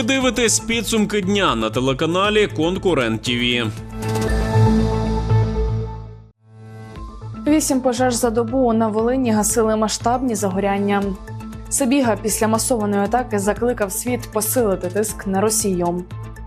Ви дивитесь підсумки дня на телеканалі Конкурент ТІВІ. Вісім пожеж за добу на Волині гасили масштабні загоряння. Сибіга після масованої атаки закликав світ посилити тиск на Росію.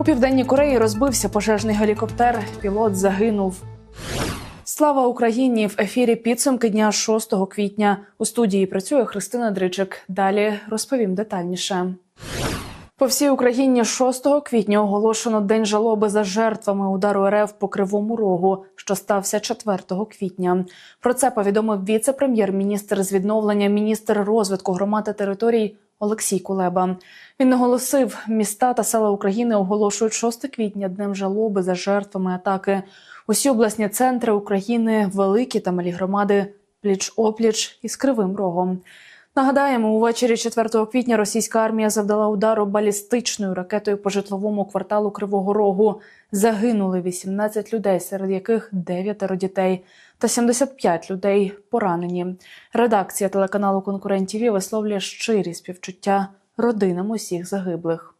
У південній Кореї розбився пожежний гелікоптер. Пілот загинув. Слава Україні! В ефірі підсумки дня 6 квітня. У студії працює Христина Дричик. Далі розповім детальніше. По всій Україні 6 квітня оголошено день жалоби за жертвами удару РФ по кривому рогу, що стався 4 квітня. Про це повідомив віце-прем'єр-міністр з відновлення, міністр розвитку громад та територій Олексій Кулеба. Він наголосив, міста та села України оголошують 6 квітня днем жалоби за жертвами атаки. Усі обласні центри України, великі та малі громади, пліч опліч із кривим рогом. Нагадаємо, увечері 4 квітня російська армія завдала удару балістичною ракетою по житловому кварталу Кривого Рогу. Загинули 18 людей, серед яких 9 дітей, та 75 людей поранені. Редакція телеканалу Конкурент ТІВІ висловлює щирі співчуття родинам усіх загиблих.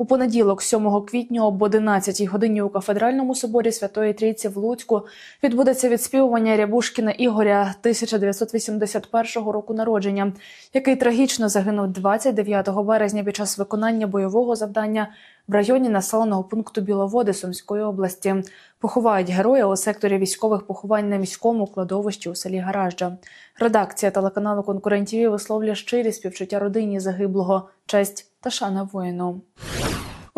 У понеділок, 7 квітня, об 11 годині у кафедральному соборі Святої Трійці в Луцьку відбудеться відспівування Рябушкіна Ігоря 1981 року народження, який трагічно загинув 29 березня під час виконання бойового завдання в районі населеного пункту Біловоди Сумської області. Поховають героя у секторі військових поховань на міському кладовищі у селі Гаражджа. Редакція телеканалу конкурентів висловлює щирі співчуття родині загиблого, честь та шана воїну.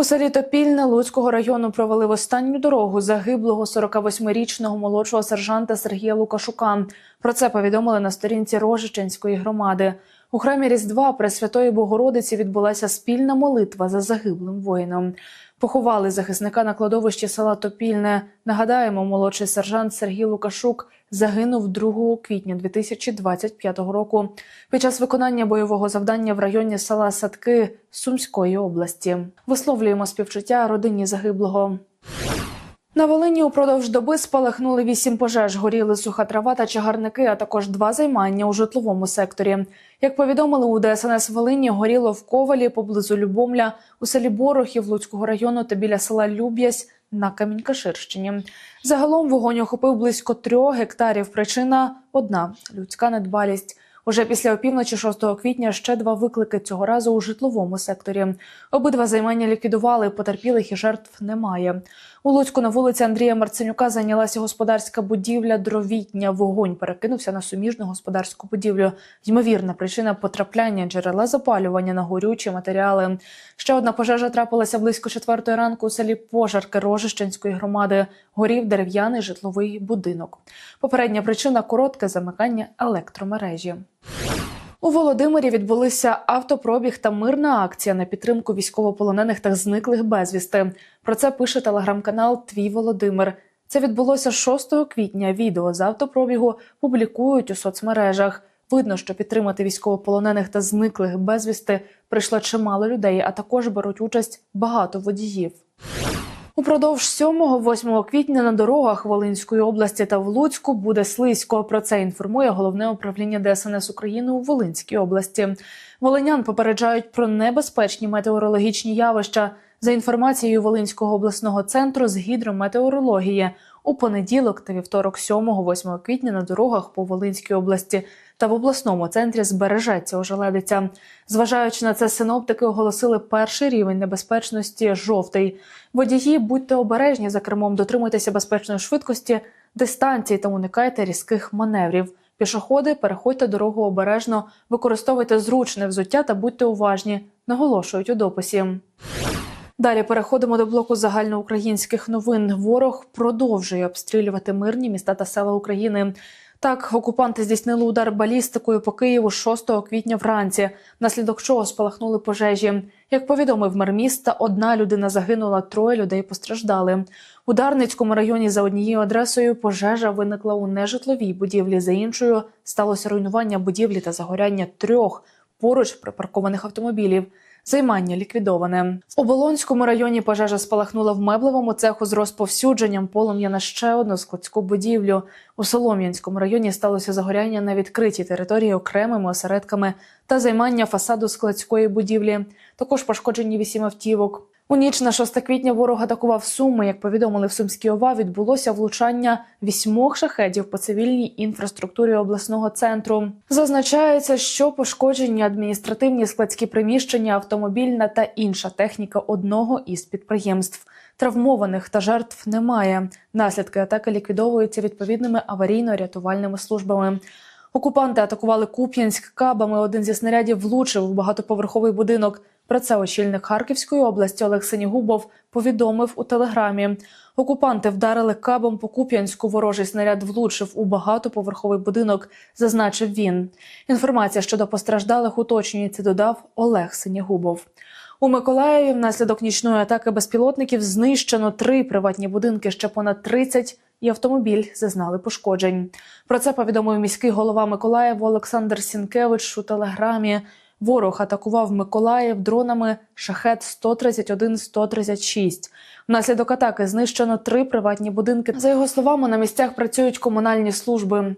У селі Топільне Луцького району провели в останню дорогу загиблого 48-річного молодшого сержанта Сергія Лукашука. Про це повідомили на сторінці Рожичинської громади. У храмі Різдва Пресвятої Богородиці відбулася спільна молитва за загиблим воїном. Поховали захисника на кладовищі села Топільне. Нагадаємо, молодший сержант Сергій Лукашук загинув 2 квітня 2025 року під час виконання бойового завдання в районі села Садки Сумської області. Висловлюємо співчуття родині загиблого. На Волині упродовж доби спалахнули вісім пожеж, горіли суха трава та чагарники, а також два займання у житловому секторі. Як повідомили у ДСНС Волині, горіло в Ковалі поблизу Любомля, у селі Борохів Луцького району та біля села Люб'язь на Камінькаширщині. Загалом вогонь охопив близько трьох гектарів. Причина одна людська недбалість. Уже після опівночі 6 квітня ще два виклики цього разу у житловому секторі. Обидва займання ліквідували, потерпілих і жертв немає. У Луцьку на вулиці Андрія Марценюка зайнялася господарська будівля дровітня. Вогонь перекинувся на суміжну господарську будівлю. Ймовірна причина потрапляння джерела запалювання на горючі матеріали. Ще одна пожежа трапилася близько четвертої ранку у селі Пожарки Рожищенської громади. Горів дерев'яний житловий будинок. Попередня причина коротке замикання електромережі. У Володимирі відбулися автопробіг та мирна акція на підтримку військовополонених та зниклих безвісти. Про це пише телеграм-канал Твій Володимир. Це відбулося 6 квітня. Відео з автопробігу публікують у соцмережах. Видно, що підтримати військовополонених та зниклих безвісти прийшло чимало людей, а також беруть участь багато водіїв. Упродовж 7-8 квітня на дорогах Волинської області та в Луцьку буде слизько. Про це інформує головне управління ДСНС України у Волинській області. Волинян попереджають про небезпечні метеорологічні явища. За інформацією Волинського обласного центру з гідрометеорології, у понеділок та вівторок, 7-8 квітня на дорогах по Волинській області та в обласному центрі збережеться ожеледиця. Зважаючи на це, синоптики оголосили перший рівень небезпечності жовтий. Водії будьте обережні за кермом, дотримуйтеся безпечної швидкості, дистанції та уникайте різких маневрів. Пішоходи, переходьте дорогу обережно, використовуйте зручне взуття та будьте уважні, наголошують у дописі. Далі переходимо до блоку загальноукраїнських новин. Ворог продовжує обстрілювати мирні міста та села України. Так, окупанти здійснили удар балістикою по Києву 6 квітня вранці, внаслідок чого спалахнули пожежі. Як повідомив мер міста, одна людина загинула, троє людей постраждали. У Дарницькому районі за однією адресою пожежа виникла у нежитловій будівлі. За іншою сталося руйнування будівлі та загоряння трьох поруч припаркованих автомобілів. Займання ліквідоване. В Оболонському районі пожежа спалахнула в меблевому цеху з розповсюдженням полум'я на ще одну складську будівлю. У Солом'янському районі сталося загоряння на відкритій території окремими осередками та займання фасаду складської будівлі. Також пошкоджені вісім автівок. У ніч на 6 квітня ворог атакував Суми. Як повідомили в Сумській ОВА, відбулося влучання вісьмох шахедів по цивільній інфраструктурі обласного центру. Зазначається, що пошкоджені адміністративні складські приміщення, автомобільна та інша техніка одного із підприємств. Травмованих та жертв немає. Наслідки атаки ліквідовуються відповідними аварійно-рятувальними службами. Окупанти атакували Куп'янськ кабами. Один зі снарядів влучив в багатоповерховий будинок. Про це очільник Харківської області Олег Синігубов повідомив у телеграмі. Окупанти вдарили кабом по Куп'янську. Ворожий снаряд влучив у багатоповерховий будинок, зазначив він. Інформація щодо постраждалих уточнюється, додав Олег Синігубов. У Миколаєві внаслідок нічної атаки безпілотників знищено три приватні будинки, ще понад 30 і автомобіль зазнали пошкоджень. Про це повідомив міський голова Миколаєва Олександр Сінкевич у телеграмі. Ворог атакував Миколаїв дронами шахет 131-136. Внаслідок атаки знищено три приватні будинки. За його словами, на місцях працюють комунальні служби.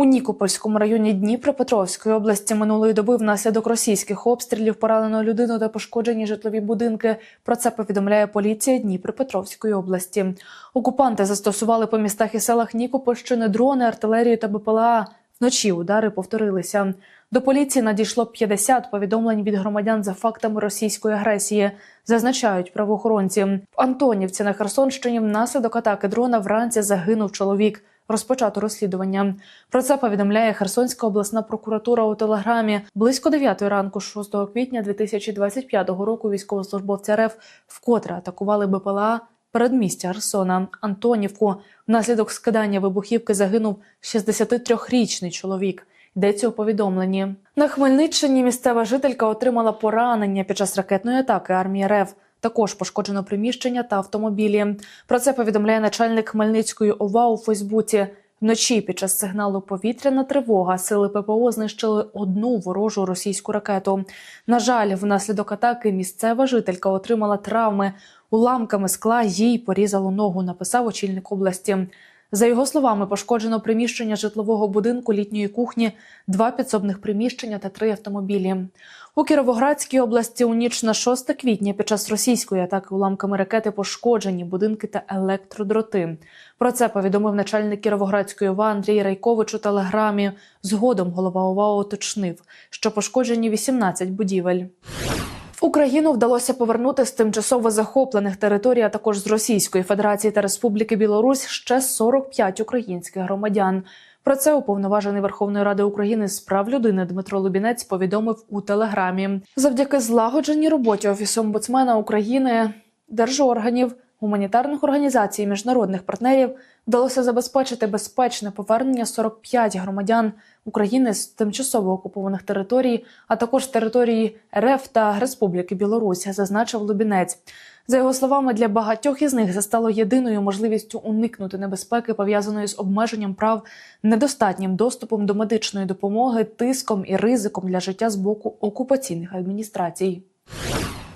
У Нікопольському районі Дніпропетровської області минулої доби внаслідок російських обстрілів поранено людину та пошкоджені житлові будинки. Про це повідомляє поліція Дніпропетровської області. Окупанти застосували по містах і селах Нікопольщини дрони, артилерію та БПЛА. Вночі удари повторилися. До поліції надійшло 50 повідомлень від громадян за фактами російської агресії. Зазначають правоохоронці. В Антонівці на Херсонщині внаслідок атаки дрона вранці загинув чоловік. Розпочато розслідування. Про це повідомляє Херсонська обласна прокуратура у телеграмі. Близько 9 ранку, 6 квітня 2025 року, військовослужбовці РФ вкотре атакували БПЛА передмістя Херсона Антонівку. Внаслідок скидання вибухівки загинув 63-річний чоловік. Йдеться у повідомленні. На Хмельниччині місцева жителька отримала поранення під час ракетної атаки армії РФ. Також пошкоджено приміщення та автомобілі. Про це повідомляє начальник Хмельницької ОВА у Фейсбуці. Вночі під час сигналу повітряна тривога сили ППО знищили одну ворожу російську ракету. На жаль, внаслідок атаки місцева жителька отримала травми. Уламками скла їй порізало ногу. Написав очільник області. За його словами, пошкоджено приміщення житлового будинку літньої кухні, два підсобних приміщення та три автомобілі. У Кіровоградській області у ніч на 6 квітня під час російської атаки уламками ракети пошкоджені будинки та електродроти. Про це повідомив начальник Кіровоградської ОВА Андрій Райкович у телеграмі. Згодом голова ОВА уточнив, що пошкоджені 18 будівель. Україну вдалося повернути з тимчасово захоплених територій, а також з Російської Федерації та Республіки Білорусь ще 45 українських громадян. Про це уповноважений Верховної Ради України з прав людини Дмитро Лубінець повідомив у телеграмі. Завдяки злагодженій роботі офісу омбудсмена України, держорганів, гуманітарних організацій, і міжнародних партнерів вдалося забезпечити безпечне повернення 45 громадян України з тимчасово окупованих територій, а також території РФ та Республіки Білорусь, зазначив Лубінець. За його словами, для багатьох із них це стало єдиною можливістю уникнути небезпеки, пов'язаної з обмеженням прав, недостатнім доступом до медичної допомоги, тиском і ризиком для життя з боку окупаційних адміністрацій.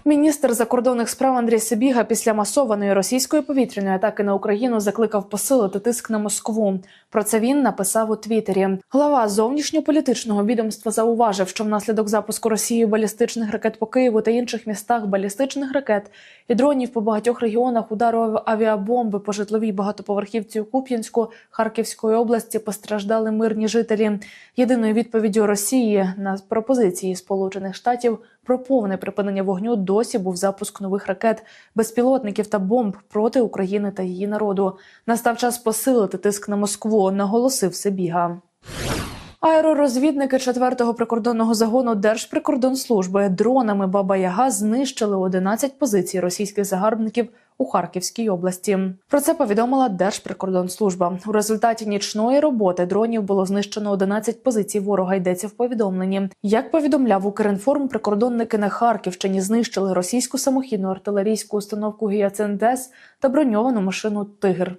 Міністр закордонних справ Андрій Сибіга після масованої російської повітряної атаки на Україну закликав посилити тиск на Москву. Про це він написав у Твіттері. Глава зовнішньополітичного відомства зауважив, що внаслідок запуску Росією балістичних ракет по Києву та інших містах балістичних ракет і дронів по багатьох регіонах удару авіабомби по житловій багатоповерхівці у Куп'янську Харківської області постраждали мирні жителі. Єдиною відповіддю Росії на пропозиції Сполучених Штатів про повне припинення вогню досі був запуск нових ракет, безпілотників та бомб проти України та її народу. Настав час посилити тиск на Москву, наголосив Себіга. Аеророзвідники 4-го прикордонного загону Держприкордонслужби дронами Баба Яга знищили 11 позицій російських загарбників у Харківській області. Про це повідомила Держприкордонслужба. У результаті нічної роботи дронів було знищено 11 позицій ворога. Йдеться в повідомленні. Як повідомляв Укрінформ, прикордонники на Харківщині знищили російську самохідну артилерійську установку Гіацендес та броньовану машину Тигр.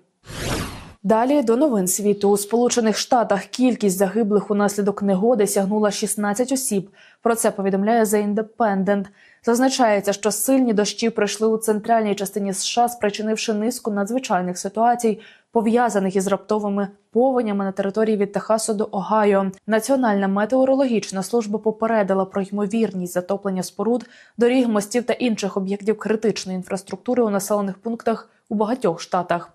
Далі до новин світу у Сполучених Штатах кількість загиблих унаслідок негоди сягнула 16 осіб. Про це повідомляє The Independent. Зазначається, що сильні дощі прийшли у центральній частині США, спричинивши низку надзвичайних ситуацій, пов'язаних із раптовими повенями на території від Техасу до Огайо. Національна метеорологічна служба попередила про ймовірність затоплення споруд, доріг, мостів та інших об'єктів критичної інфраструктури у населених пунктах у багатьох штатах.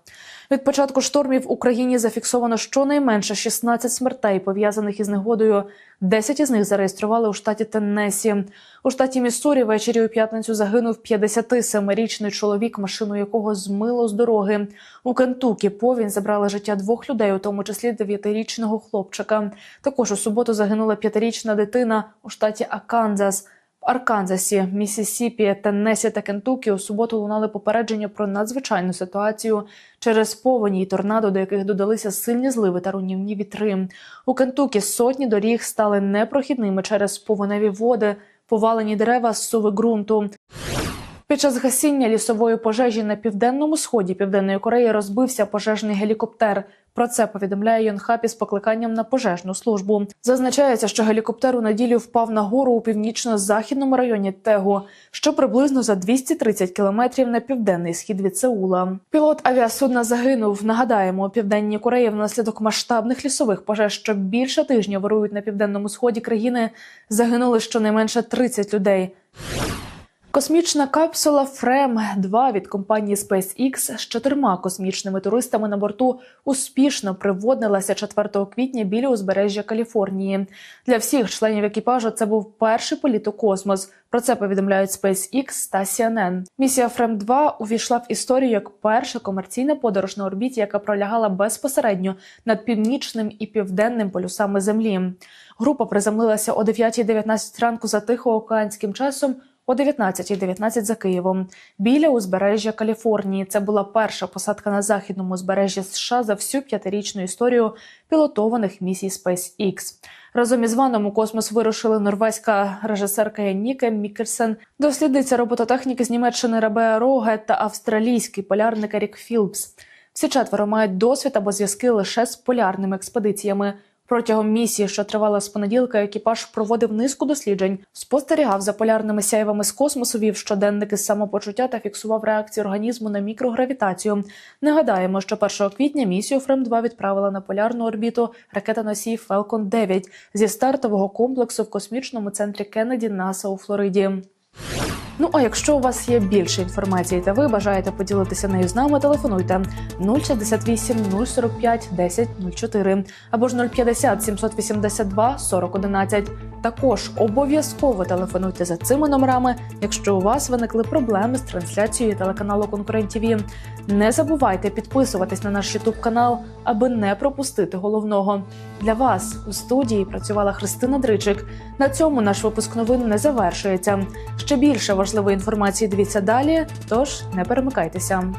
Від початку штормів в Україні зафіксовано щонайменше 16 смертей, пов'язаних із негодою. 10 із них зареєстрували у штаті Теннесі. У штаті Міссурі ввечері у п'ятницю загинув 57-річний чоловік, машину якого змило з дороги. У Кентукі повінь забрала життя двох людей, у тому числі 9-річного хлопчика. Також у суботу загинула 5-річна дитина у штаті Аканзас. Арканзасі, Місісіпі, Теннесі та Кентукі у суботу лунали попередження про надзвичайну ситуацію через повені й торнадо, до яких додалися сильні зливи та руйнівні вітри. У Кентукі сотні доріг стали непрохідними через повеневі води, повалені дерева, зсуви ґрунту. Під час гасіння лісової пожежі на південному сході Південної Кореї розбився пожежний гелікоптер. Про це повідомляє Йонхап із покликанням на пожежну службу. Зазначається, що гелікоптер у неділю впав на гору у північно-західному районі Тегу, що приблизно за 230 кілометрів на південний схід від Сеула. Пілот авіасудна загинув. Нагадаємо, у південній Кореї внаслідок масштабних лісових пожеж, що більше тижня вирують на південному сході країни, загинули щонайменше 30 людей. Космічна капсула Фрем 2 від компанії SpaceX з чотирма космічними туристами на борту успішно приводнилася 4 квітня біля узбережжя Каліфорнії. Для всіх членів екіпажу це був перший політ у космос. Про це повідомляють SpaceX та CNN. Місія Фрем 2 увійшла в історію як перша комерційна подорож на орбіті, яка пролягала безпосередньо над північним і південним полюсами Землі. Група приземлилася о 9.19 ранку за тихоокеанським часом о 19.19 за Києвом біля узбережжя Каліфорнії. Це була перша посадка на західному узбережжі США за всю п'ятирічну історію пілотованих місій SpaceX. Разом із ваном у космос вирушили норвезька режисерка Яніке Мікельсен, дослідниця робототехніки з Німеччини Рабеа Роге та австралійський полярник Ерік Філпс. Всі четверо мають досвід або зв'язки лише з полярними експедиціями. Протягом місії, що тривала з понеділка, екіпаж проводив низку досліджень, спостерігав за полярними сяйвами з космосу, вів щоденники з самопочуття та фіксував реакцію організму на мікрогравітацію. Нагадаємо, що 1 квітня місію Фрем 2 відправила на полярну орбіту ракета носій Falcon 9 зі стартового комплексу в космічному центрі Кеннеді НАСА у Флориді. Ну а якщо у вас є більше інформації та ви бажаєте поділитися нею з нами, телефонуйте 068 045 10 04 або ж 050 782 40 11. Також обов'язково телефонуйте за цими номерами, якщо у вас виникли проблеми з трансляцією телеканалу Конкурент ТВ. Не забувайте підписуватись на наш Ютуб канал, аби не пропустити головного. Для вас у студії працювала Христина Дричик. На цьому наш випуск новин не завершується. Ще більше важливої інформації дивіться далі, тож не перемикайтеся.